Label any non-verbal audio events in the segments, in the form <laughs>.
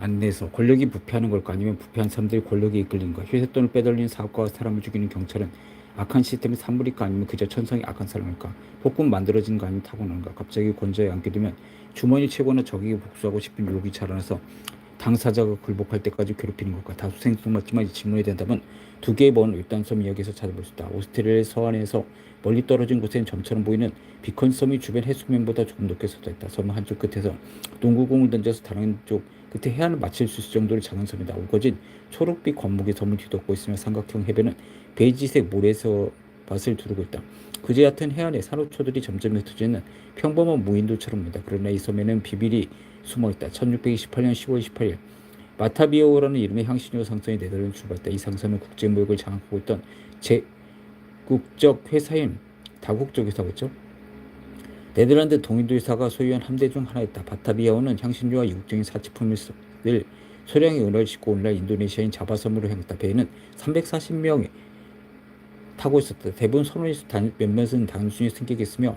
안내서 권력이 부패하는 걸까? 아니면 부패한 사람들이 권력에 이끌린가? 휴대돈을 빼돌리는 사업가와 사람을 죽이는 경찰은 악한 시스템의 산물일까 아니면 그저 천성이 악한 사람일까? 복금 만들어진 거 아니면 타고난가? 갑자기 권좌에 앉게 되면 주머니 채거나 적에게 복수하고 싶은 유혹이 자라나서 당사자가 굴복할 때까지 괴롭히는 것과 다소 생뚱맞지만 이 질문에 대한 답은 두 개의 먼 일단섬 이야기에서 찾아볼 수 있다. 오스트레일리아 서안에서 멀리 떨어진 곳엔 점처럼 보이는 비컨 섬이 주변 해수면보다 조금 높게 솟아 있다. 섬 한쪽 끝에서 농구공을 던져서 다른 쪽 끝에 해안을 마칠 수 있을 정도로 작은 섬이다. 우거진 초록빛 관목이 섬을 뒤덮고 있으며 삼각형 해변은 베이지색 모래서 밭을 두르고 있다. 그제 같은 해안에 산호초들이 점점 흩어지는 평범한 무인도처럼 보인다. 그러나 이 섬에는 비밀이 숨어 있다. 1628년 10월 18일 마타비오라는 이름의 향신료 상선이 네덜란드 출발했다. 이 상선은 국제 무역을 장악하고 있던 제국적 회사인 다국적 회사겠죠. 네덜란드 동인도 회사가 소유한 함대 중 하나였다. 바타비아오는 향신료와 이국적인 사치품을 소량의 은하를 싣고 오늘날 인도네시아인 자바섬으로 향했다. 배에는 340명이 타고 있었다. 대부분 선원에서 몇몇은 단순히 승객이었으며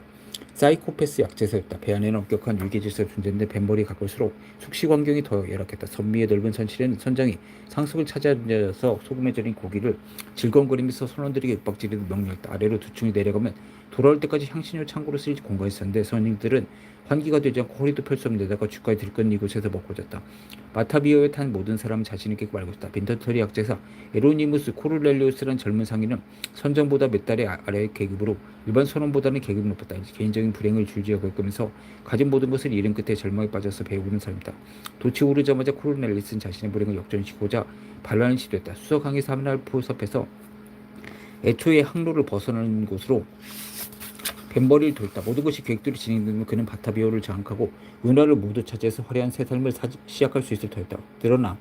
사이코패스 약제사였다. 배 안에는 엄격한 유계질서 존재인데 뱃머리 가까울수록 숙식 환경이 더 열악했다. 선 위의 넓은 선실에는 선장이 상석을 찾아서 소금에 절인 고기를 질겅거리면서 선원들에게 윽박지르듯 명령했다. 아래로 두 층이 내려가면 돌아올 때까지 향신료 창고로 쓰일 공간이 있었는데 선인들은 환기가 되지 않고 허리도 펼 수 없는 데다가 주가에 들끓는 이곳에서 먹고 잤다. 마타비오에 탄 모든 사람은 자신에게 말고 있다. 빈터터리 약제사 에로니무스 코르렐리우스란 젊은 상인은 선장보다 몇 달의 아- 아래 계급으로 일반 선원보다는 계급이 높았다. 개인적인 불행을 줄지어 겪으면서 가진 모든 것을 잃은 끝에 절망에 빠져서 배우는 사람이다. 도치 오르자마자 코르넬리스는 자신의 불행을 역전시키고자 반란을 시도했다. 수석항의 사면할포 섭에서 애초에 항로를 벗어나는 곳으로 뱃머리를 돌다 모든 것이 계획대로 진행되면 그는 바타비오를 장악하고 은하를 모두 차지해서 화려한 새 삶을 사- 시작할 수 있을 터였다. 그러나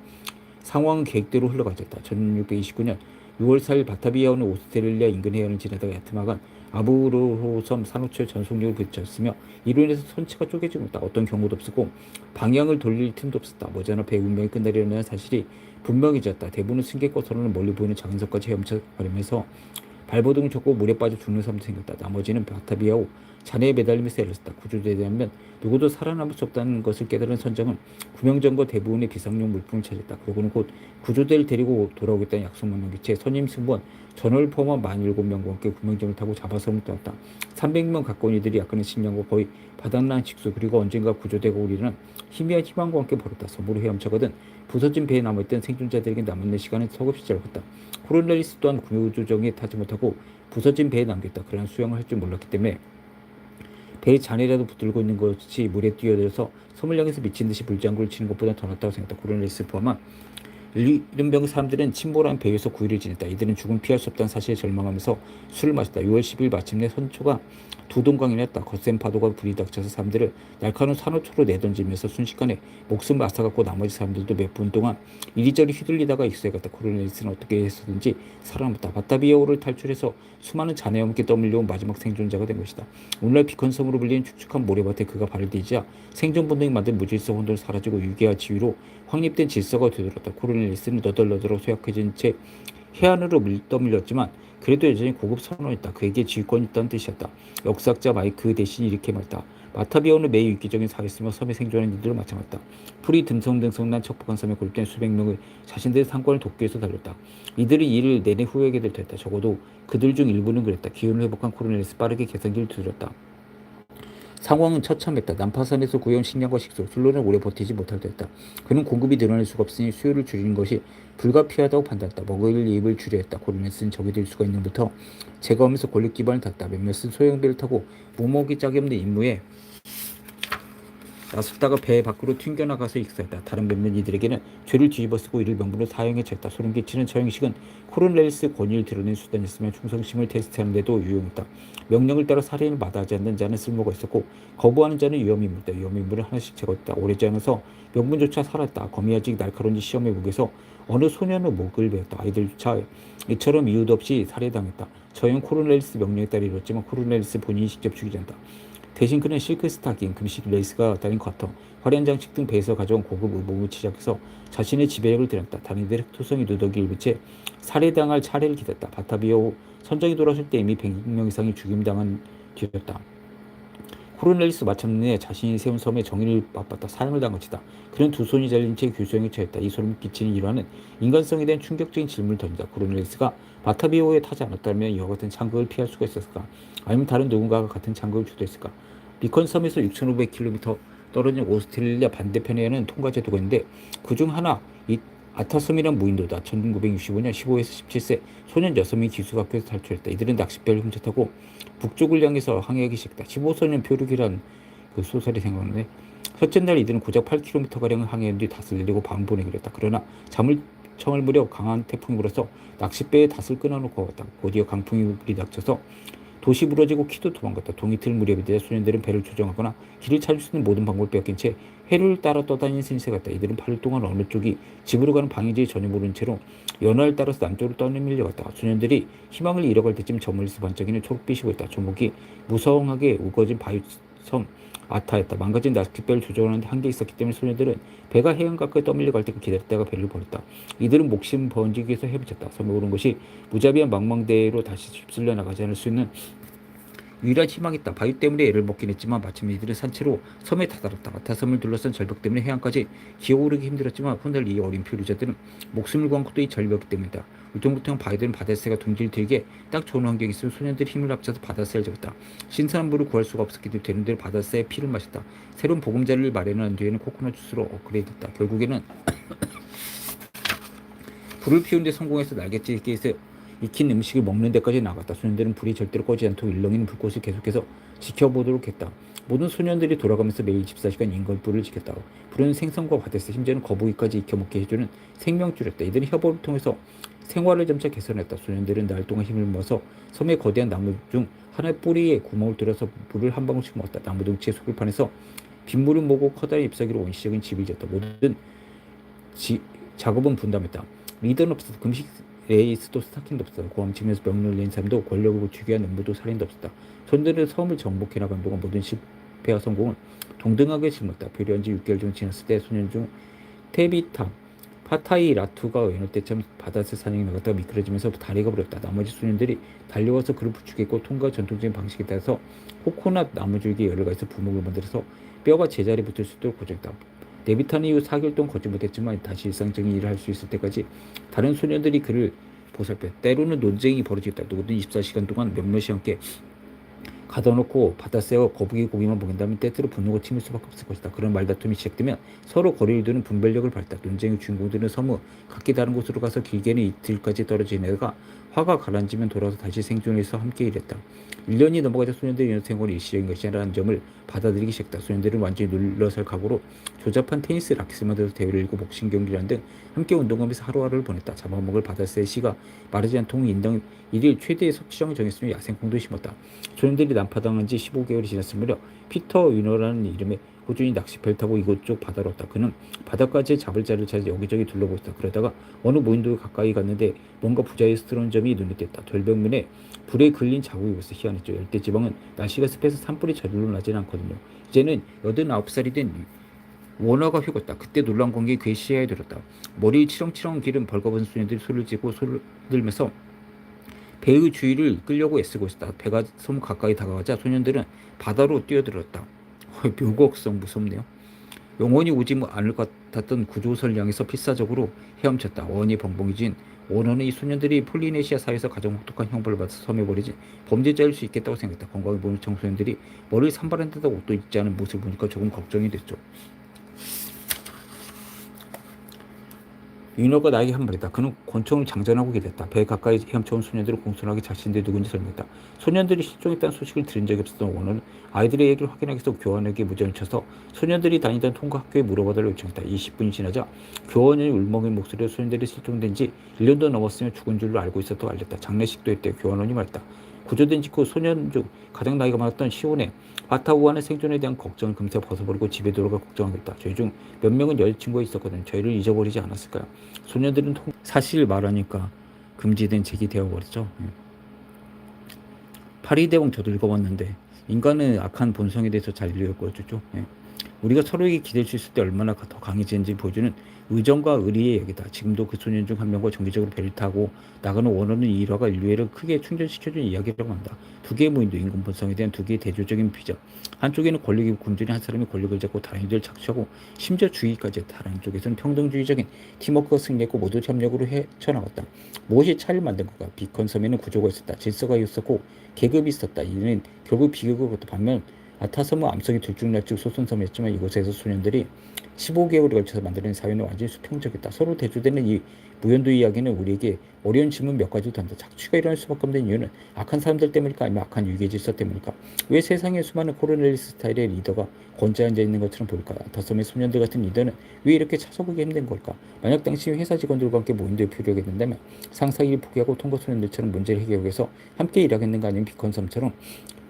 상황은 계획대로 흘러가졌다. 1629년 6월 4일 바타비아오는 오스트레일리아 인근 해안을 지나다가 야트마간 아부로호섬 산호초에 전속력을 부딪혔으며 이로 인해서 선체가 쪼개지고 있다. 어떤 경우도 없었고 방향을 돌릴 틈도 없었다. 머지않아 배 운명이 끝나려는 사실이 분명해졌다. 대부분은 승객과 선원은 멀리 보이는 섬까지 헤엄쳐 가려면서 발버둥을 쳤고 물에 빠져 죽는 사람도 생겼다. 나머지는 바타비아오 잔해에 매달리면서 애를 썼다. 구조대되면 누구도 살아남을 수 없다는 것을 깨달은 선장은 구명정과 대부분의 비상용 물품을 찾았다. 그러고는 곧 구조대를 데리고 돌아오겠다는 약속만 남기채 선임 승무원 전월 포함한 47명과 함께 구명정을 타고 자바섬을 떠났다. 300명 가까운 이들이 약간의 식량과 거의 바닥난 직수 그리고 언젠가 구조대가 오리는 희미한 희망과 함께 벌었다. 섬으로 헤엄쳐가던 부서진 배에 남아있던 생존자들에게 남은 시간은 서글없이 짧았다. 코로넬리스 또한 구조정에 타지 못하고 부서진 배에 남겼다. 그러나 수영을 할 줄 몰랐기 때문에 배에 잔해라도 붙들고 있는 것이 물에 뛰어들어서 섬을 향해서 미친 듯이 불장구를 치는 것보다 더 낫다고 생각했다. 코로넬리스 포함한 이른병 사람들은 침몰한 배에서 구일을 지냈다. 이들은 죽음 피할 수 없다는 사실에 절망하면서 술을 마셨다. 6월 10일 마침내 선초가 두동강이 났다. 거센 파도가 부리닥쳐서 사람들을 날카로운 산호초로 내던지면서 순식간에 목숨을 앗아갔고 나머지 사람들도 몇 분 동안 이리저리 휘둘리다가 익수해 갔다. 코로넬리스는 어떻게 해서든지 살아남았다. 바타비아오를 탈출해서 수많은 잔해와 함께 떠밀려온 마지막 생존자가 된 것이다. 오늘날 비컨섬으로 불리는 축축한 모래밭에 그가 발을 디자 생존 본능이 만든 무질서 혼돈을 사라지고 유계와 지위로 확립된 질서가 되돌았다. 코로넬리스는 너덜너덜하고 쇠약해진 채 해안으로 밀 떠밀렸지만 그래도 여전히 고급 선원이었다. 그에게 지휘권이 있다는 뜻이었다. 역사학자 마이크 대신 이렇게 말했다. 마타비아오는 매우 유기적인 사회였으며 섬에 생존하는 이들을 마찬가지다. 풀이 듬성듬성난 척박한 섬에 고립된 수백 명의 자신들의 상권을 돕기 위해서 달렸다. 이들은 이를 내내 후회하게 될 터였다. 적어도 그들 중 일부는 그랬다. 기운을 회복한 코로넬리스 빠르게 개선기를 두드렸다. 상황은 처참했다. 난파선에서 구해온 식량과 식수, 술로는 오래 버티지 못할 때였다. 그는 공급이 늘어날 수가 없으니 수요를 줄이는 것이 불가피하다고 판단했다. 먹을 입을 줄여야 했다. 고린에스는 적이 될 수가 있는 부터 제거하면서 권력 기반을 탔다. 몇몇은 소형배를 타고 무목이 짝이 없는 임무에 나섰다가 배 밖으로 튕겨나가서 익사했다. 다른 몇몇 이들에게는 죄를 뒤집어쓰고 이를 명분으로 사형에 처했다. 소름 끼치는 처형식은 코론렐리스 권위를 드러낸 수단이었으며 충성심을 테스트하는 데도 유용했다. 명령을 따라 살인을 마다하지 않는 자는 쓸모가 있었고 거부하는 자는 위험인물이다. 위험인물을 하나씩 제거했다. 오래지 않아서 명분조차 살았다. 검이 아직 날카로운 시험의 무게에서 어느 소년의 목을 베었다. 아이들조차 이처럼 이유도 없이 살해당했다. 저형 코론렐리스 명령에 따라 이뤘지만 코론렐리스 본인이 직접 죽이지 않다. 대신 그는 실크 스타킹, 금식 레이스가 달린 쿼터, 화려한 장식 등 배에서 가져온 고급 의복을 시작해서 자신의 지배력을 드렸다. 단위들의 토성이 누더기를 비채 살해당할 차례를 기다렸다. 바타비오 선정이 돌아설 때 이미 100명 이상이 죽임당한 뒤였다. 코로넬리스 마침내 자신이 세운 섬의 정의를 맛봤다 사형을 당한 것이다. 그는 두 손이 잘린 채 교수형에 처했다. 이 소름이 끼치는 일화는 인간성에 대한 충격적인 질문을 던진다. 코로넬리스가 바타비오에 타지 않았다면 이와 같은 창극을 피할 수가 있었을까? 아니면 다른 누군가가 같은 창극을 주도했을까? 비컨 섬에서 6,500km 떨어진 오스트레일리아 반대편에는 통과 제도가 있는데 그중 하나 이 아타섬이란 무인도다. 1965년 15에서 17세 소년 6명이 기숙학교에서 탈출했다. 이들은 낚싯배를 훔쳐 타고 북쪽을 향해서 항해하기 시작했다. 15소년 표류기란 그 소설이 생각나는데 첫째 날 이들은 고작 8km가량을 항해한 뒤 닷을 내리고 밤 보내기로 했다. 그러나 잠을 청을 무렵 강한 태풍이 불어서 낚싯배에 닷을 끊어놓고. 곧이어 강풍이 불이 닥쳐서 도시 부러지고 키도 도망갔다. 동이틀 무렵이 되자 소년들은 배를 조정하거나 길을 찾을 수 있는 모든 방법을 빼앗긴 채 해를 따라 떠다니는 신세 같다. 이들은 8일 동안 어느 쪽이 집으로 가는 방향인지 전혀 모른 채로 연화를 따라서 남쪽으로 떠내밀려갔다. 소년들이 희망을 잃어갈 때쯤 저 멀리서 반짝이는 초록빛이 보였다. 조목이 무성하게 우거진 바위 섬 아타였다. 망가진 낚싯배를 조정하는데 한계 있었기 때문에 소년들은 배가 해안 가까이 떠밀려 갈 때까지 기다렸다가 배를 버렸다. 이들은 목숨 번지기 위해서 헤비쳤다. 섬에 오른 것이 무자비한 망망대해로 다시 휩쓸려 나가지 않을 수 있는 유일한 희망이 있다. 바위 때문에 애를 먹긴 했지만 마침 이들은 산채로 섬에 다다랐다. 아타섬을 둘러싼 절벽 때문에 해안까지 기어오르기 힘들었지만 훗날 이 어린 표류자들은 목숨을 건 것도 이 절벽 때문이다. 울퉁불퉁한 바위들은 바닷새가 둥지를 들게 딱 좋은 환경이 있으면 소년들이 힘을 합쳐서 바닷새를 잡았다. 신선한 물을 구할 수가 없었기 때문에 바닷새에 피를 마셨다. 새로운 보금자리를 마련한 뒤에는 코코넛 주스로 업그레이드했다. 결국에는 <coughs> 불을 피우는 데 성공해서 날갯짓기에서 익힌 음식을 먹는 데까지 나갔다. 소년들은 불이 절대로 꺼지지 않도록 일렁이는 불꽃을 계속해서 지켜보도록 했다. 모든 소년들이 돌아가면서 매일 24시간 인걸불을 지켰다. 불은 생선과 바다에서 심지어는 거북이까지 익혀먹게 해주는 생명줄이었다. 이들은 협업을 통해서 생활을 점차 개선했다. 소년들은 날 동안 힘을 모아서 섬의 거대한 나무 중 하나의 뿌리에 구멍을 뚫어서 물을 한 방울씩 모았다. 나무 덩치의 속을 파내서 빗물을 모고 커다란 잎사귀로 원시적인 집을 지었다. 모든 지, 작업은 분담했다. 리더는 없었다. 금식 레이스도 스타킹도 없었다. 고함치면서 명령을 낸 사람도 권력을 고치기 위한 음모도 살인도 없었다. 손들은 섬을 정복해 나간 동안 모든 실패와 성공은 동등하게 짊었다. 표류한 지 6개월 중 지났을 때 소년 중 테비타, 파타이 라투가 어느 때쯤 바다새 사냥에 나갔다가 미끄러지면서 다리가 부렸다. 나머지 소년들이 달려와서 그를 부축했고 통과 전통적인 방식에 따라서 코코넛 나무줄기 열을 가해서 부목을 만들어서 뼈가 제자리에 붙을 수 있도록 고정했다. 데뷔탄 이후 4개월 동안 걷지 못했지만 다시 일상적인 일을 할 수 있을 때까지 다른 소년들이 그를 보살폈다. 때로는 논쟁이 벌어지겠다. 누구든 24시간 동안 몇몇이 함께 가둬놓고 바다새와 거북이 고기만 먹인다면 때때로 분노가 치밀 수밖에 없을 것이다. 그런 말다툼이 시작되면 서로 거리를 두는 분별력을 발휘다. 논쟁의 주인공들은 섬의 각기 다른 곳으로 가서 길게는 이틀까지 떨어지내다가 화가 가라앉으면 돌아와서 다시 생존해서 함께 일했다. 1년이 넘어가자 소년들의 이런 생활이 일시적인 것이라는 점을 받아들이기 시작했다. 소년들은 완전히 눌러설 각오로 조잡한 테니스 라켓을 만들어서 대회를 열고 복싱 경기를 등 함께 운동하면서 하루하루를 보냈다. 잡아먹을 바다새의 씨가 마르지 않도록 인당 1일 최대의 섭취량을 정했으며 야생콩도 심었다. 소년들이 난파당한 지 15개월이 지났을 무렵 피터 위너라는 이름의 꾸준히 낚시배를 타고 이곳저곳 바다로 왔다. 그는 바닷가지에 잡을 자를 찾아 여기저기 둘러보았다. 그러다가 어느 무인도에 가까이 갔는데 뭔가 부자연스러운 점이 눈에 띄었다. 절벽면에 불에 걸린 자국이 보였어 희한했죠. 열대지방은 날씨가 습해서 산불이 저절로 나지는 않거든요. 이제는 89살이 된 원화가 휘었다. 그때 놀란 광경이 그의 시야에 들었다. 머리 치렁치렁 기른 벌거벗은 소년들이 소리를 지고 소리를 들면서 배의 주위를 끌려고 애쓰고 있었다. 배가 섬 가까이 다가가자 소년들은 바다로 뛰어들었다. <laughs> 묘곡성 무섭네요. 영원히 오지 않을 것 같았던 구조선을 향해서 필사적으로 헤엄쳤다. 원이 벙벙해진 원어는 이 소년들이 폴리네시아 사회에서 가장 혹독한 형벌을 받아서 섬에 버리지 범죄자일 수 있겠다고 생각했다. 건강해 보이는 청소년들이 머리를 듯한 옷도 입지 않은 모습을 보니까 조금 걱정이 됐죠. 위너가 나에게 한 말이다. 그는 권총을 장전하고 기댔다. 배에 가까이 헤엄쳐온 소년들을 공손하게 자신들이 누군지 설명했다. 소년들이 실종했다는 소식을 들은 적이 없었던 원어는 아이들의 얘기를 확인하기 위해서 교원에게 무전을 쳐서 소년들이 다니던 통과 학교에 물어봐달라고 요청했다. 20분이 지나자 교원이 울먹인 목소리로 소년들이 실종된 지 1년도 넘었으며 죽은 줄로 알고 있었다고 알렸다. 장례식도 했대. 교원원이 말했다. 구조된 직후 소년 중 가장 나이가 많았던 시온의 바타우아는 생존에 대한 걱정을 금세 벗어버리고 집에 돌아가 걱정하겠다. 저희 중 몇 명은 여자친구가 있었거든. 저희를 잊어버리지 않았을까요? 소년들은 통... 사실 말하니까 금지된 책이 되어버렸죠. 예. 파리대왕 저도 읽어봤는데 인간의 악한 본성에 대해서 잘 읽었거든요. 예. 우리가 서로에게 기댈 수 있을 때 얼마나 더 강해지는지 보여주는 의정과 의리의 역이다. 지금도 그 소년 중 한 명과 정기적으로 배를 타고 나가는 원어는 이 일화가 인류애를 크게 충전시켜준 이야기라고 한다. 두 개의 무인도 인공 본성에 대한 두 개의 대조적인 비전. 한쪽에는 권력이 굶주린 한 사람이 권력을 잡고 다른 이들을 착취하고 심지어 주의까지 다른 쪽에서는 평등주의적인 팀워크가 승리했고 모두 협력으로 헤쳐나갔다. 무엇이 차를 만든 건가? 비컨 섬에는 구조가 있었다. 질서가 있었고 계급이 있었다. 이는 결국 비계급으로부터 반면 아타섬은 암석이 들쭉날쭉 소선섬이었지만 이곳에서 소년들이 15개월에 걸쳐서 만드는 사회는 완전히 수평적이다. 서로 대조되는 이 무연도 이야기는 우리에게 어려운 질문 몇 가지 던다. 착취가 일어날 수밖에 없는 이유는 악한 사람들 때문일까 아니면 악한 유괴 질서 때문일까? 왜 세상에 수많은 코로넬리스 스타일의 리더가 건재 앉아 있는 것처럼 보일까? 더섬의 소년들 같은 리더는 왜 이렇게 차서보기 힘든 걸까? 만약 당시 회사 직원들과 함께 모임도에 표류하겠는다면 상사 일을 포기하고 통과 소년들처럼 문제를 해결하기 위해서 함께 일하겠는가 아니면 비컨섬처럼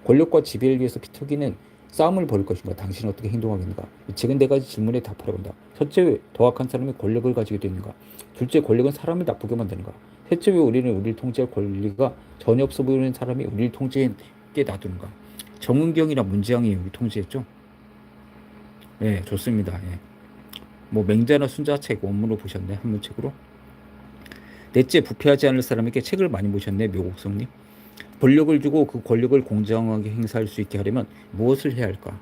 권력과 지배를 위해서 피터기는 싸움을 벌일 것인가? 당신은 어떻게 행동하겠는가? 이 책은 네 가지 질문에 답하라고 한다. 첫째, 왜더 악한 사람이 권력을 가지게 되는가? 둘째, 권력은 사람을 나쁘게 만드는가? 셋째, 왜 우리는 우리를 통제할 권리가 전혀 없어 보이는 사람이 우리를 통제하게 놔두는가? 정은경이나 문재영이 우리 통제했죠? 네, 좋습니다. 예. 뭐 맹자나 순자 책 원문으로 보셨네 한문책으로. 넷째, 부패하지 않을 사람에게 책을 많이 보셨네 묘곡성님. 권력을 주고 그 권력을 공정하게 행사할 수 있게 하려면 무엇을 해야 할까?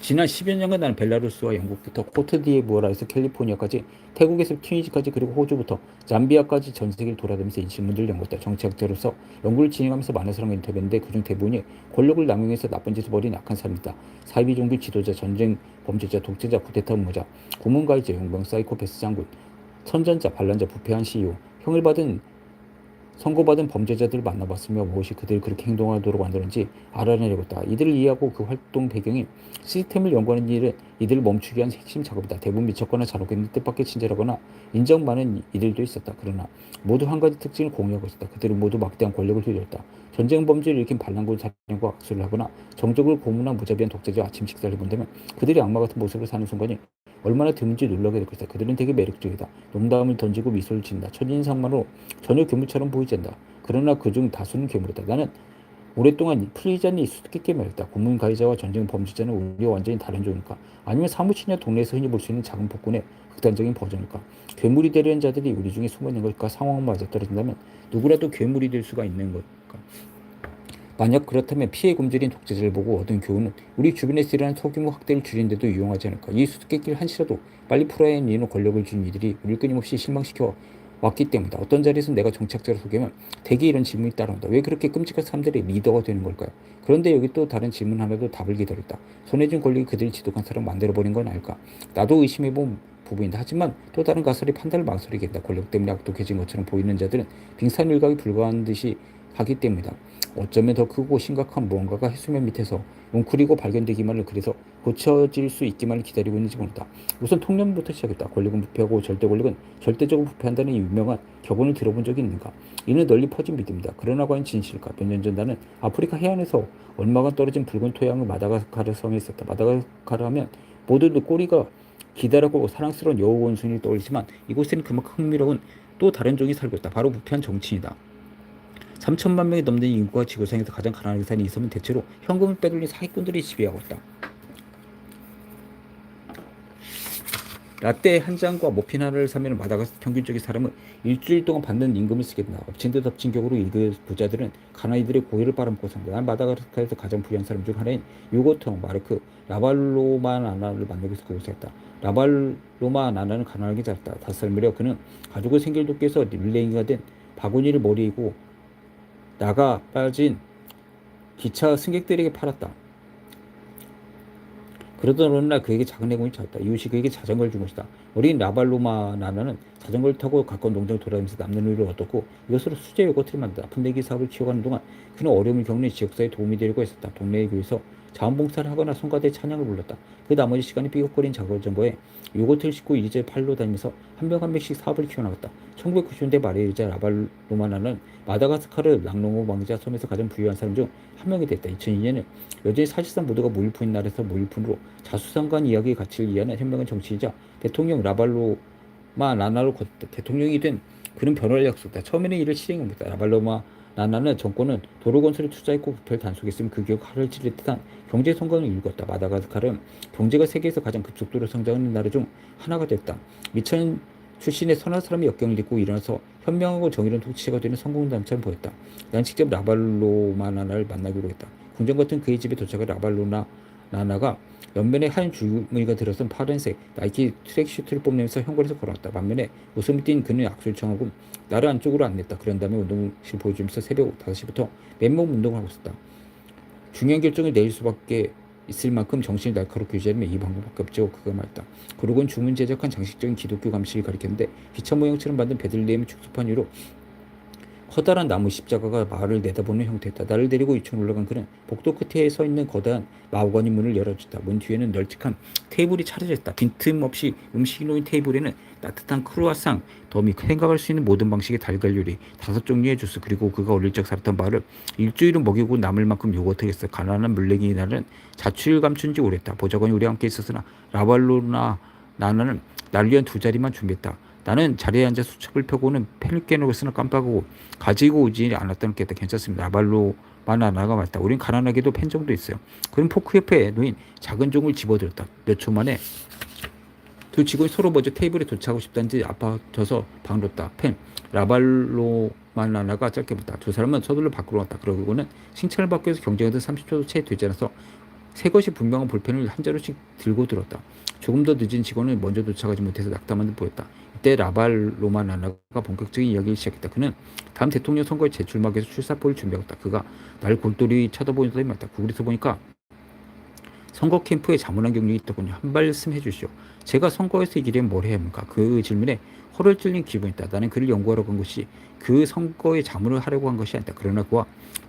지난 10여 년간 나는 벨라루스와 영국부터 코트디에부어라에서 캘리포니아까지 태국에서 튀니지까지 그리고 호주부터 잠비아까지 전 세계를 돌아다니면서 이 질문들을 연구했다. 정치학자로서 연구를 진행하면서 많은 사람을 인터뷰했는데 그중 대부분이 권력을 남용해서 나쁜 짓을 벌인 악한 사람이다. 사이비 종교 지도자, 전쟁 범죄자, 독재자, 쿠데타 음모자, 고문가이자, 용병, 사이코패스 장군, 선전자, 반란자, 부패한 CEO, 형을 받은 선고받은 범죄자들을 만나봤으며 무엇이 그들을 그렇게 행동하도록 만드는지 알아내려겠다. 이들을 이해하고 그 활동 배경이 시스템을 연구하는 일은 이들을 멈추기 위한 핵심 작업이다. 대부분 미쳤거나 잘못했는 뜻밖의 친절하거나 인정 많은 이들도 있었다. 그러나 모두 한 가지 특징을 공유하고 있었다. 그들은 모두 막대한 권력을 휘둘렀다. 전쟁 범죄를 일으킨 반란군 사령과 악수를 하거나 정적을 고문한 무자비한 독재자 아침 식사를 본다면 그들이 악마 같은 모습을 사는 순간이 얼마나 드문지 놀라게 될 것이다. 그들은 되게 매력적이다. 농담을 던지고 미소를 짓는다. 첫인상만으로 전혀 괴물처럼 보이지 않는다. 그러나 그중 다수는 괴물이다. 나는 오랫동안 이 수수께끼 말했다. 고문 가해자와 전쟁 범죄자는 우리와 완전히 다른 종일까? 아니면 사무치냐 동네에서 흔히 볼 수 있는 작은 폭군의 극단적인 버전일까? 괴물이 되려는 자들이 우리 중에 숨어 있는 걸까? 상황은 맞아떨어진다면 누구라도 괴물이 될 수가 있는 걸까? 만약 그렇다면 피해 굶주린 독재자를 보고 얻은 교훈은 우리 주변에서 일어난 소규모 학대를 줄이는 데도 유용하지 않을까. 이 수수께끼를 한시라도 빨리 풀어야 하는 이유는 권력을 준 이들이 우리를 끊임없이 실망시켜 왔기 때문이다. 어떤 자리에서 내가 정착자로 소개하면 대개 이런 질문이 따라온다. 왜 그렇게 끔찍한 사람들이 리더가 되는 걸까요? 그런데 여기 또 다른 질문 하나도 답을 기다렸다. 손해준 권력이 그들이 지독한 사람 만들어버린 건 알까? 나도 의심해본 부분이다. 하지만 또 다른 가설이 판단을 망설이게 한다. 권력 때문에 악독해진 것처럼 보이는 자들은 빙산일각이 불과한 듯이 하기 때문이다. 어쩌면 더 크고 심각한 무언가가 해수면 밑에서 웅크리고 발견되기만을 그래서 고쳐질 수 있기만을 기다리고 있는지 모른다. 우선 통념부터 시작했다. 권력은 부패하고 절대 권력은 절대적으로 부패한다는 이 유명한 격언을 들어본 적이 있는가? 이는 널리 퍼진 믿음이다. 그러나 과연 진실일까? 몇 년 전 나는 아프리카 해안에서 얼마간 떨어진 붉은 토양을 마다가스카르 섬에 있었다. 마다가스카르 하면 모두들 꼬리가 기다랗고 사랑스러운 여우 원숭이를 떠올리지만 이곳에는 그만큼 흥미로운 또 다른 종이 살고 있다. 바로 부패한 정치인이다. 3천만 명이 넘는 인구가 지구상에서 가장 가난하게 사는 이 섬은 대체로 현금을 빼돌린 사기꾼들이 지배하고 있다. 라떼 한 잔과 머핀 하나를 사면 마다가스 평균적인 사람은 일주일 동안 받는 임금을 쓰게 된다. 엎친 데 덮친 격으로 이그 부자들은 가난이들의 고기를 빨아먹고 산다. 난 마다가스카르에서 가장 부유한 사람 중 하나인 요고통 마르크 라발로마 나나를 만나기 위해서 그곳에 갔다. 라발로마 나나는 가난하게 자랐다. 다섯 살 무렵 그는 가족을 생길돋게 해서 릴레이가 된 바구니를 머리에 이고 나가 빠진 기차 승객들에게 팔았다. 그러던 어느 날 그에게 작은 행운이 찾았다. 이웃이 그에게 자전거를 준 것이다. 어린 라발로마 나나는 자전거를 타고 가까운 농장을 돌아다니면서 남는 의를 얻었고 이것으로 수제 요거트를 만든다. 푼내기 사업을 키워가는 동안 그는 어려움을 겪는 지역사회에 도움이 되려고 했었다. 동네의 교회에서 자원봉사를 하거나 성가대 찬양을 불렀다. 그 나머지 시간에 삐걱거린 자전거에 요거트를 싣고 이제 팔로 다니면서 한 명 한 명씩 사업을 키워나갔다. 1990년대 말에 이르자 라발로마나는 마다가스카르 랑롱호 왕자 섬에서 가장 부유한 사람 중 한 명이 됐다. 2002년에 여전히 사실상 모두가 무일푼인 나라에서 무일푼으로 자수성가한 이야기의 가치를 이해하는 현명한 정치이자 대통령 라발로마 나나로 대통령이 된 그는 변호를 약속했다. 처음에는 이를 실행해 못했다. 라발로마 나나는 정권은 도로 건설에 투자했고 부패를 단속했으면 그 기업 하를 찌를 듯한 경제 성과를 이루었다. 마다가스카르는 경제가 세계에서 가장 급속도로 성장하는 나라 중 하나가 됐다. 미천 출신의 선한 사람이 역경을 딛고 일어나서 현명하고 정의로운 통치자가 되는 성공담처럼 보였다. 난 직접 라발로마나나를 만나기로 했다. 궁전 같은 그의 집에 도착한 라발로나 나나가 옆면에 하얀 줄무늬가 들어선 파란색 나이키 트랙슈트를 뽐내면서 현관에서 걸어왔다. 반면에 웃음이 띈 그는 악수를 청하고 나를 안쪽으로 안냈다. 그런 다음에 운동실 보여주면서 새벽 5시부터 맨몸 운동을 하고 있었다. 중요한 결정을 내릴 수밖에 있을 만큼 정신이 날카롭게 유지하려면 이 방법밖에 없죠. 그가 말했다. 그러곤 주문 제작한 장식적인 기독교 감시를 가리켰는데 기차 모양처럼 만든 베들레헴 축소판 위로 커다란 나무 십자가가 마을을 내다보는 형태였다. 나를 데리고 2층 올라간 그는 복도 끝에 서 있는 거대한 마호가니 문을 열어줬다. 문 뒤에는 널찍한 테이블이 차려져 있다. 빈틈없이 음식이 놓인 테이블에는 따뜻한 크루아상, 덤이 생각할 수 있는 모든 방식의 달걀 요리, 다섯 종류의 주스, 그리고 그가 어릴 적 살았던 마을을 일주일은 먹이고 남을 만큼 요거트를 했어. 가난한 물랭이 나는 자취를 감춘 지 오랬다. 보좌관이 우리와 함께 있었으나 라발로나 나는 나를 위한 두 자리만 준비했다. 나는 자리에 앉아 수첩을 펴고는 펜을 깨놓고 쓰나 깜빡하고 가지고 오지 않았다는 게 괜찮습니다. 라발로만 하나가 맞다. 우린 가난하게도 펜 정도 있어요. 그는 포크 옆에 놓인 작은 종을 집어들었다. 몇 초 만에 두 직원이 서로 먼저 테이블에 도착하고 싶다는지 아파져서 방렀다. 펜 라발로만 하나가 짧게 붙다. 두 사람은 서둘러 밖으로 왔다. 그러고는 칭찬을 받기 위해서 경쟁하던 30초도 채 되지 않아서 새 것이 분명한 볼펜을 한 자루씩 들고 들었다. 조금 더 늦은 직원은 먼저 도착하지 못해서 낙담한 듯 보였다. 이때 라발 로마나나가 본격적인 이야기를 시작했다. 그는 다음 대통령 선거에 제출막 위해서 출사표를 준비했다. 그가 날 골똘히 쳐다보더니 말다. 구글에서 보니까 선거 캠프에 자문한 경력이 있더군요. 한 말씀 해주시오. 제가 선거에서 이기려면 뭘 해야 합니까? 그 질문에 허를 찔린 기분이 있다. 나는 그를 연구하러 간 것이 그 선거에 자문을 하려고 한 것이 아니다. 그러나 그와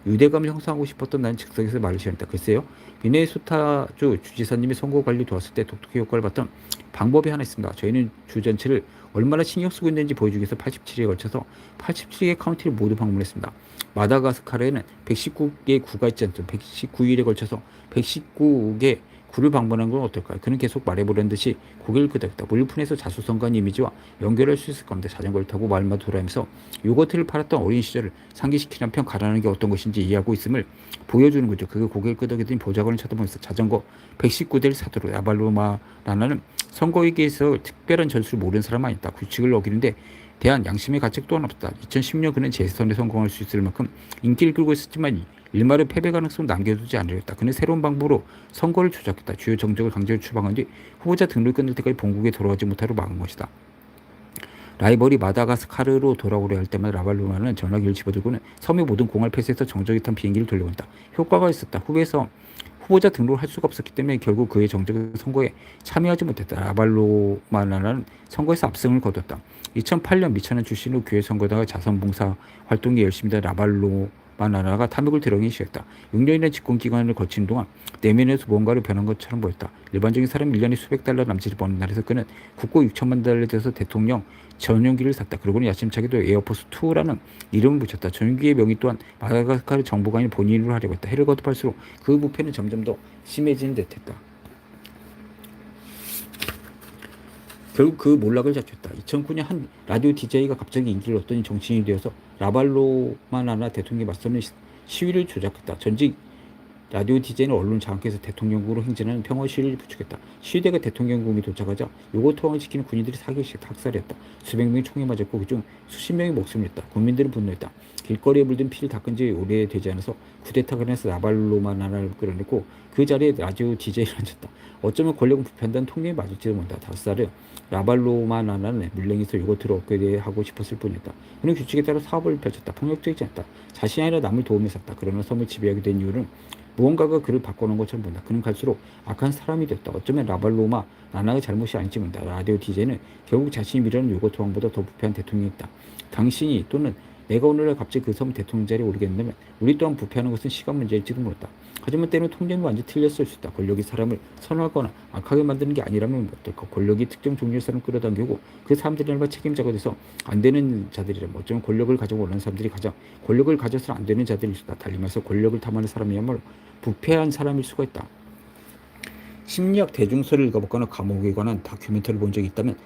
유대감을 형성하고 싶었던 나는 즉석에서 말을 시작했다. 글쎄요. 미네소타주 주지사님이 선거 관리 도왔을 때 독특히 효과를 봤던 방법이 하나 있습니다. 저희는 주 전체를 얼마나 신경 쓰고 있는지 보여주기 위해서 87일에 걸쳐서 87개 카운티를 모두 방문했습니다. 마다가스카르에는 119개 구가 있지 않습니까? 119일에 걸쳐서 119개 구를 방문한 건 어떨까요? 그는 계속 말해보려는 듯이 고개를 끄덕였다. 물품에서 자수성가한 이미지와 연결할 수 있을 겁니다. 자전거를 타고 마을마다 돌아가면서 요거트를 팔았던 어린 시절을 상기시키는 한편 가라는 게 어떤 것인지 이해하고 있음을 보여주는 거죠. 그가 고개를 끄덕이더니 보좌관을 쳐다보면서 자전거 119대를 사도록 야발로마라는 선거위기에서 특별한 전술을 모르는 사람 아니다. 규칙을 어기는데 대한 양심의 가책 또한 없다. 2010년 그는 재선에 성공할 수 있을 만큼 인기를 끌고 있었지만 일말의 패배 가능성을 남겨두지 않으렸다. 그는 새로운 방법으로 선거를 조작했다. 주요 정적을 강제로 추방한 뒤 후보자 등록이 끝날 때까지 본국에 돌아가지 못하도록 막은 것이다. 라이벌이 마다가스카르로 돌아오려 할 때마다 라발로나는 전화기를 집어들고는 섬의 모든 공을 폐쇄해서 정적이 탄 비행기를 돌려본다. 효과가 있었다. 후배에서 후보자 등록을 할 수가 없었기 때문에 결국 그의 정적인 선거에 참여하지 못했다. 라발로마나는 선거에서 압승을 거뒀다. 2008년 미천한 출신 후 교회 선거다가 자선봉사 활동에 열심히 된 라발로 마나가 탐욕을 드러내기 시작했다. 6년이나 집권기간을 거친 동안 내면에서 무언가를 변한 것처럼 보였다. 일반적인 사람 1년에 수백 달러 남짓을 버는 날에서 그는 국고 6천만 달러에 대해서 대통령 전용기를 샀다. 그러고는 야심차게도 에어포스 2라는 이름을 붙였다. 전용기의 명의 또한 마다가스카르 정부가 아닌 본인으로 하려고 했다. 해를 거듭할수록 그 부패는 점점 더 심해지는 듯했다. 결국 그 몰락을 자초했다. 2009년 한 라디오 DJ가 갑자기 인기를 얻더니 정치인이 되어서 라발로마나나 대통령에 맞서는 시- 시위를 조작했다. 전직 라디오 DJ는 언론 장악해서 대통령국으로 행진하는 평화 시위를 부추겼다. 시위대가 대통령궁에 도착하자 요거 토항을 지키는 군인들이 사격식 학살했다. 수백 명이 총에 맞았고 그중 수십 명이 목숨을 잃었다. 국민들은 분노했다. 길거리에 물든 피를 닦은 지 오래되지 않아서 쿠데타가 일어나서 라발로마나를 끌어냈고 그 자리에 라디오 DJ를 앉았다. 어쩌면 권력은 부패한다는 통념이 맞을지도 모른다. 다섯 살에 라발로마나는 물랭이서 요거트를 얻게 하고 싶었을 뿐이었다. 그는 규칙에 따라 사업을 펼쳤다. 폭력적이지 않다. 자신이 아니라 남을 도우며 샀다. 그러나 섬을 지배하게 된 이유는 무언가가 그를 바꿔놓은 것처럼 본다. 그는 갈수록 악한 사람이 됐다. 어쩌면 라발로마 나나의 잘못이 아닐지 모른다. 라디오 DJ는 결국 자신이 미라는 요거트 왕보다 더 부패한 대통령이었다. 당신이 또는 내가 오늘날 갑자기 그 섬 대통령 자리에 오르게 된다면 우리 또한 부패하는 것은 시간 문제일지도 모른다. 하지만 때는 통념이 완전히 틀렸을 수 있다. 권력이 사람을 선호하거나 악하게 만드는 게 아니라면 어떨까? 권력이 특정 종류의 사람을 끌어당기고 그 사람들이 얼마 책임자가 돼서 안 되는 자들이라면 어쩌면 권력을 가지고 원하는 사람들이 가장 권력을 가져서 안 되는 자들일 수다. 달리 말해서 권력을 탐하는 사람이야말로 부패한 사람일 수가 있다. 심리학 대중서를 읽어봤거나 감옥에 관한 다큐멘터리를 본 적이 있다면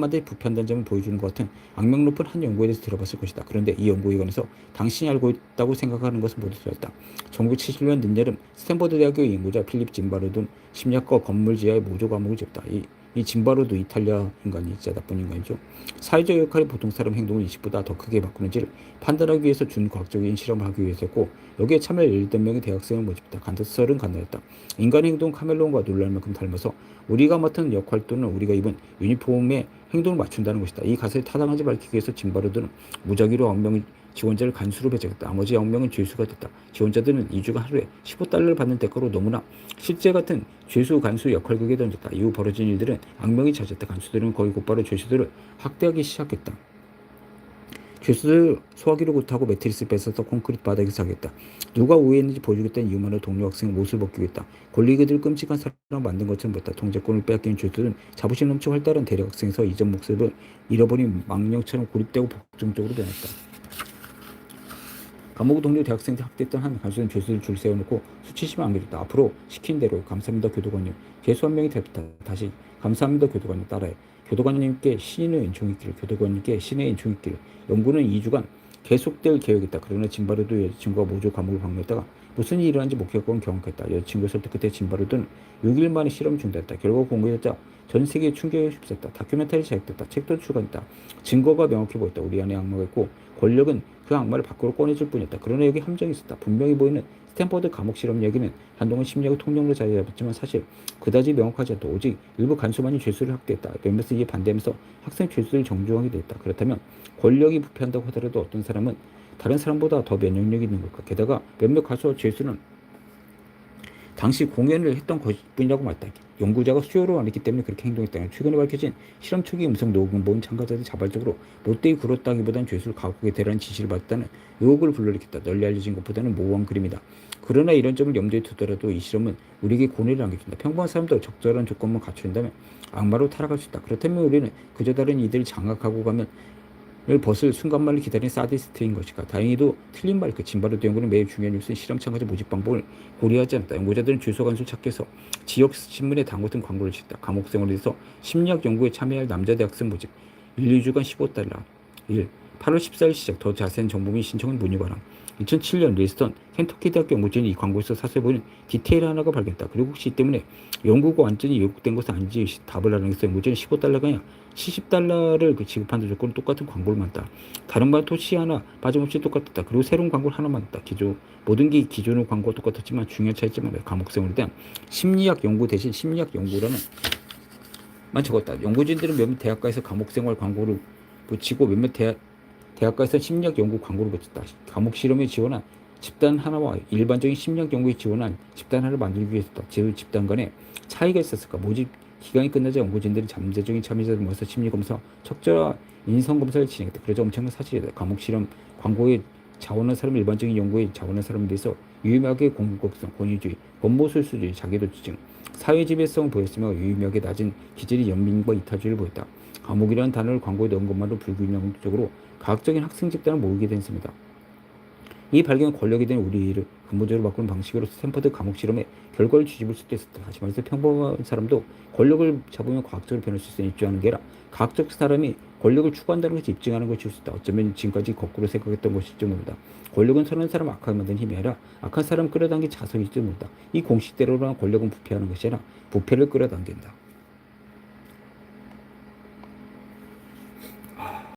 반드시 부패한다는 점을 보여주는 것 같은 악명 높은 한 연구에 대해서 들어봤을 것이다. 그런데 이 연구에 관해서 당신이 알고 있다고 생각하는 것은 모두 틀렸다. 1970년 늦여름 스탠퍼드 대학교 연구자 필립 짐바로든 심리학과 건물 지하의 모조 과목을 지었다. 이, 이 짐바로도 이탈리아 인간이 진짜 나쁜 인간이죠. 사회적 역할이 보통 사람 행동을 인식보다 더 크게 바꾸는지를 판단하기 위해서 준과학적인 실험을 하기 위해서였고 여기에 참여할 17명의 대학생을 모집했다. 간접설은 간단했다. 인간의 행동 카멜론과 놀랄 만큼 닮아서 우리가 맡은 역할 또는 우리가 입은 유니폼에 행동을 맞춘다는 것이다. 이 가설이 타당한지 밝히기 위해서 짐바로드는 무작위로 9명의 지원자를 간수로 배정했다. 나머지 9명은 죄수가 됐다. 지원자들은 2주간 하루에 15달러를 받는 대가로 너무나 실제 같은 죄수 간수 역할극에 던졌다. 이후 벌어진 일들은 악명이 잦았다. 간수들은 거의 곧바로 죄수들을 학대하기 시작했다. 죄수들 소화기를 못하고 매트리스 뺏어서 콘크리트 바닥에 사겠다. 누가 우회했는지 보여주겠다는 이유만으로 동료 학생은 못을 벗기고 있다. 권리그들 끔찍한 사람 만든 것처럼 보였다. 통제권을 빼앗긴 죄수들은 자부심 넘쳐 활달한 대략 학생에서 이전 목숨을 잃어버린 망령처럼 고립되고 복종적으로 변했다. 감옥 동료 대학생들 학대했던 한 간수는 죄수들 줄 세워놓고 수치심을 안겨줬다. 앞으로 시킨 대로 감사합니다 교도관님. 죄수 한 명이 됐다. 다시 감사합니다 교도관님 따라해. 교도관님께 신의 있기를 교도관님께 신의 있기를 연구는 2주간 계속될 계획이다. 그러나 진바르도 여자친구가 모조 감옥을 방문했다가 무슨 일이 일어난지 목격하고 경험했다. 여자친구 설득 끝에 진바르도는 6일 만에 실험 중단했다. 결국 공개했자 전 세계에 충격에 휩싸였다. 다큐멘터리 제작됐다. 책도 출간했다. 증거가 명확히 보였다. 우리 안에 악마가 있고 권력은 그 악마를 밖으로 꺼내줄 뿐이었다. 그러나 여기 함정이 있었다. 분명히 보이는 스탠퍼드 감옥 실험 얘기는 한동안 심리학의 통념으로 자리 잡았지만 사실 그다지 명확하지 않다. 오직 일부 간수만이 죄수를 학대했다. 몇몇은 이에 반대하면서 학생 죄수를 정중하게 됐다. 그렇다면 권력이 부패한다고 하더라도 어떤 사람은 다른 사람보다 더 면역력이 있는 걸까? 게다가 몇몇 가수와 죄수는 당시 공연을 했던 것뿐이라고 말했다. 연구자가 수요로 안 했기 때문에 그렇게 행동했다. 최근에 밝혀진 실험 초기 음성 녹음 본 참가자들이 자발적으로 못되이 굴었다기보다는 죄수를 감옥에 대라는 지시를 받았다는 의혹을 불러일으켰다. 널리 알려진 것보다는 모호한 그림이다. 그러나 이런 점을 염두에 두더라도 이 실험은 우리에게 고뇌를 안겨준다. 평범한 사람도 적절한 조건만 갖춘다면 악마로 타락할 수 있다. 그렇다면 우리는 그저 다른 이들을 장악하고 가면 을 벗을 순간만을 기다린 사디스트인 것일까? 다행히도 틀린 말, 그 진바르도 연구는 매우 중요한 뉴스인 실험 참가자 모집 방법을 고려하지 않았다. 연구자들은 주소 간수를 찾기 위해서 지역 신문에 당고든 광고를 짓다. 감옥 생활에서 심리학 연구에 참여할 남자 대학생 모집 1, 2주간 15달러 1. 8월 14일 시작 더 자세한 정보 및 신청은 문의 바람 2007년 레스턴 켄터키 대학교 연구진이 이 광고에서 사실 보이는 디테일 하나가 발견했다. 그리고 혹시 이 때문에 연구가 완전히 왜곡된 것은 아닌지 답을 하려면서 연구진은 15달러가 아니라 70달러를 그 지급하는 조건은 똑같은 광고를 만다. 다른 말 토시 하나 빠짐없이 똑같았다. 그리고 새로운 광고를 하나 만들다. 기존 모든 게 기존의 광고와 똑같았지만 중요한 차이점은 감옥생활에 대한 심리학 연구 대신 심리학 연구라는 만 적었다. 연구진들은 몇몇 대학가에서 감옥생활 광고를 붙이고 몇몇 대학 대학가에서 심리학 연구 광고를 붙였다. 감옥 실험에 지원한 집단 하나와 일반적인 심리학 연구에 지원한 집단 하나를 만들기 위해서다. 제 집단 간에 차이가 있었을까? 모집 기간이 끝나자 연구진들이 잠재적인 참여자들 모아서 심리 검사, 적절한 인성 검사를 진행했다. 그래서 엄청난 사실이다. 감옥 실험 광고에 자원한 사람 일반적인 연구에 자원한 사람에 대해서 유의미하게 공공성, 권위주의, 권모술수주의, 자기도취증, 사회 지배성을 보였으며 유의미하게 낮은 기질이 연민과 이타주의를 보였다. 감옥이라는 단어를 광고에 넣은 것만으로 불균형적으로 과학적인 학생 집단을 모으게 된 셈이다. 이 발견은 권력이 된 우리를 근본적으로 바꾸는 방식으로 스탠퍼드 감옥 실험의 결과를 뒤집을 수도 있었다. 다시 말해서 평범한 사람도 권력을 잡으면 과학적으로 변할 수 있으니 입증하는 게 아니라 과학적 사람이 권력을 추구한다는 것을 입증하는 것일 수 있다. 어쩌면 지금까지 거꾸로 생각했던 것일지 모른다. 권력은 선한 사람 악하게 만든 힘이 아니라 악한 사람 끌어당긴 자석일지 모른다. 이 공식대로는 권력은 부패하는 것이 아니라 부패를 끌어당긴다.